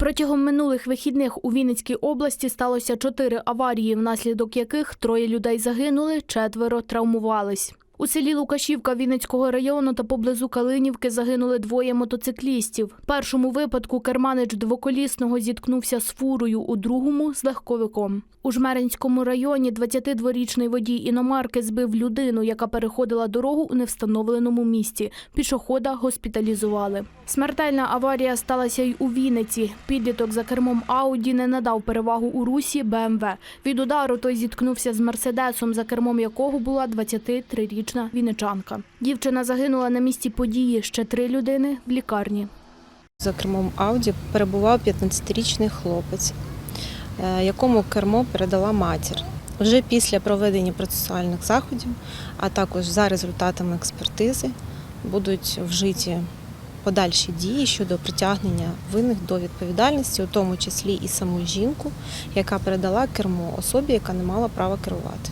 Протягом минулих вихідних у Вінницькій області сталося чотири аварії, внаслідок яких троє людей загинули, четверо травмувались. У селі Лукашівка Вінницького району та поблизу Калинівки загинули двоє мотоциклістів. В першому випадку керманич двоколісного зіткнувся з фурою, у другому з легковиком. У Жмеринському районі 22-річний водій іномарки збив людину, яка переходила дорогу у невстановленому місці. Пішохода госпіталізували. Смертельна аварія сталася й у Вінниці. Підліток за кермом Ауді не надав перевагу у русі БМВ. Від удару той зіткнувся з мерседесом, за кермом якого була 23-річна вінничанка. Дівчина загинула на місці події. Ще три людини в лікарні. За кермом Ауді перебував 15-річний хлопець, е, якому кермо передала матір. Вже після проведення процесуальних заходів, а також за результатами експертизи, будуть вжиті подальші дії щодо притягнення винних до відповідальності, у тому числі і саму жінку, яка передала кермо особі, яка не мала права керувати.